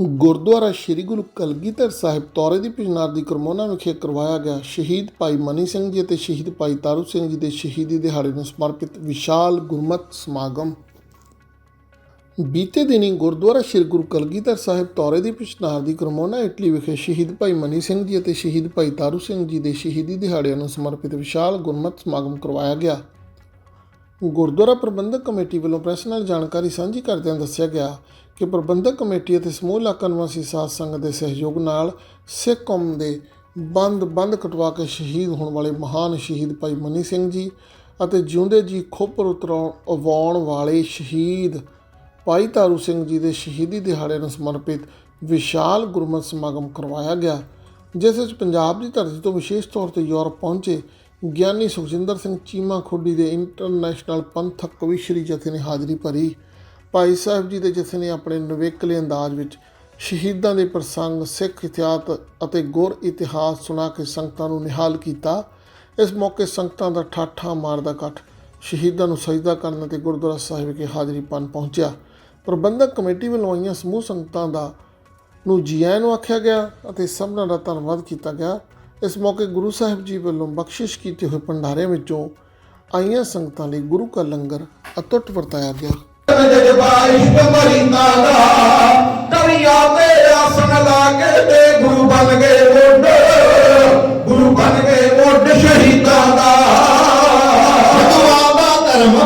ਗੁਰਦੁਆਰਾ ਸ੍ਰੀ ਗੁਰੂ ਕਲਗੀਧਰ ਸਾਹਿਬ ਤੌਰੇ ਦੀ ਪਿਛਨਾਰ ਦੀ ਕਰਮੋਨਾ ਵਿਖੇ ਕਰਵਾਇਆ ਗਿਆ। ਸ਼ਹੀਦ ਭਾਈ ਮਨੀ ਸਿੰਘ ਜੀ ਅਤੇ ਸ਼ਹੀਦ ਭਾਈ ਤਾਰੂ ਸਿੰਘ ਜੀ ਦੇ ਸ਼ਹੀਦੀ ਦਿਹਾੜੇ ਨੂੰ ਸਮਰਪਿਤ ਵਿਸ਼ਾਲ ਗੁਰਮਤਿ ਸਮਾਗਮ। ਬੀਤੇ ਦਿਨੀ ਗੁਰਦੁਆਰਾ ਸ੍ਰੀ ਗੁਰੂ ਕਲਗੀਧਰ ਸਾਹਿਬ ਤੌਰੇ ਦੀ ਪਿਛਨਾਰ ਦੀ ਕਰਮੋਨਾ ਇਟਲੀ ਵਿਖੇ ਸ਼ਹੀਦ ਭਾਈ ਮਨੀ ਸਿੰਘ ਜੀ ਅਤੇ ਸ਼ਹੀਦ ਭਾਈ ਤਾਰੂ ਸਿੰਘ ਜੀ ਦੇ ਸ਼ਹੀਦੀ ਦਿਹਾੜਿਆਂ ਨੂੰ ਸਮਰਪਿਤ ਵਿਸ਼ਾਲ ਗੁਰਮਤਿ ਸਮਾਗਮ ਕਰਵਾਇਆ ਗਿਆ। ਗੁਰਦੁਆਰਾ ਪ੍ਰਬੰਧਕ ਕਮੇਟੀ ਵੱਲੋਂ ਪ੍ਰੈਸ ਨਾਲ ਜਾਣਕਾਰੀ ਸਾਂਝੀ ਕਰਦਿਆਂ ਦੱਸਿਆ ਗਿਆ ਕਿ ਪ੍ਰਬੰਧਕ ਕਮੇਟੀ ਅਤੇ ਸਮੂਹ ਇਲਾਕਾ ਨਿਵਾਸੀ ਸਾਧ ਸੰਗਤ ਦੇ ਸਹਿਯੋਗ ਨਾਲ ਸਿੱਖ ਕੌਮ ਦੇ ਬੰਦ ਬੰਦ ਕਟਵਾ ਕੇ ਸ਼ਹੀਦ ਹੋਣ ਵਾਲੇ ਮਹਾਨ ਸ਼ਹੀਦ ਭਾਈ ਮਨੀ ਸਿੰਘ ਜੀ ਅਤੇ ਜਿਉਂਦੇ ਜੀ ਖੋਪਰ ਉਤਰਾਉਣ ਵਾਲੇ ਸ਼ਹੀਦ ਭਾਈ ਤਾਰੂ ਸਿੰਘ ਜੀ ਦੇ ਸ਼ਹੀਦੀ ਦਿਹਾੜੇ ਨੂੰ ਸਮਰਪਿਤ ਵਿਸ਼ਾਲ ਗੁਰਮਤਿ ਸਮਾਗਮ ਕਰਵਾਇਆ ਗਿਆ, ਜਿਸ ਵਿੱਚ ਪੰਜਾਬ ਦੀ ਧਰਤੀ ਤੋਂ ਵਿਸ਼ੇਸ਼ ਤੌਰ ਤੇ ਯੂਰਪ ਪਹੁੰਚੇ ਗਿਆਨੀ ਸੁਖਜਿੰਦਰ ਸਿੰਘ ਚੀਮਾ ਖੁੱਡੀ ਦੇ ਇੰਟਰਨੈਸ਼ਨਲ ਪੰਥਕ ਕਵੀ ਸ਼੍ਰੀ ਜਥੇ ਨੇ ਹਾਜ਼ਰੀ ਭਰੀ। ਭਾਈ ਸਾਹਿਬ ਜੀ ਦੇ ਜਥੇ ਨੇ ਆਪਣੇ ਨਵੇਕਲੇ ਅੰਦਾਜ਼ ਵਿੱਚ ਸ਼ਹੀਦਾਂ ਦੇ ਪ੍ਰਸੰਗ, ਸਿੱਖ ਇਤਿਹਾਸ ਅਤੇ ਗੁਰ ਇਤਿਹਾਸ ਸੁਣਾ ਕੇ ਸੰਗਤਾਂ ਨੂੰ ਨਿਹਾਲ ਕੀਤਾ, ਇਸ ਮੌਕੇ ਸੰਗਤਾਂ ਦਾ ਠਾਠਾ ਮਾਰਦਾ ਇਕੱਠ ਸ਼ਹੀਦਾਂ ਨੂੰ ਸਜਦਾ ਕਰਨ ਅਤੇ ਗੁਰਦੁਆਰਾ ਸਾਹਿਬ ਵਿਖੇ ਹਾਜ਼ਰੀ ਪਾਉਣ ਪਹੁੰਚਿਆ। ਪ੍ਰਬੰਧਕ ਕਮੇਟੀ ਵੱਲੋਂ ਆਈਆਂ ਸਮੂਹ ਸੰਗਤਾਂ ਦਾ ਨੂੰ ਜੀ ਨੂੰ ਆਖਿਆ ਗਿਆ ਅਤੇ ਸਭਨਾਂ ਦਾ ਧੰਨਵਾਦ ਕੀਤਾ ਗਿਆ। ਇਸ ਮੌਕੇ ਗੁਰੂ ਸਾਹਿਬ ਜੀ ਵੱਲੋਂ ਬਖਸ਼ਿਸ਼ ਕੀਤੇ ਹੋਏ ਭੰਡਾਰਿਆਂ ਵਿੱਚੋਂ ਆਈਆਂ ਸੰਗਤਾਂ ਲਈ ਗੁਰੂ ਕਾ ਲੰਗਰ ਅਤੁੱਟ ਵਰਤਾਇਆ ਗਿਆ। ਜਜਬਾਈ ਕਮਰੀ ਤਾਲਾ ਦਰਿਆ ਤੇ ਆਸਣ ਲਾ ਕੇ ਤੇ ਗੁਰੂ ਬਣ ਗਏ ਮੋਢ, ਗੁਰੂ ਬਣ ਗਏ ਮੋਢ ਸ਼ਹੀਦਾਂ ਦਾ। ਸਤਵਾ ਦਾ ਧਰਮ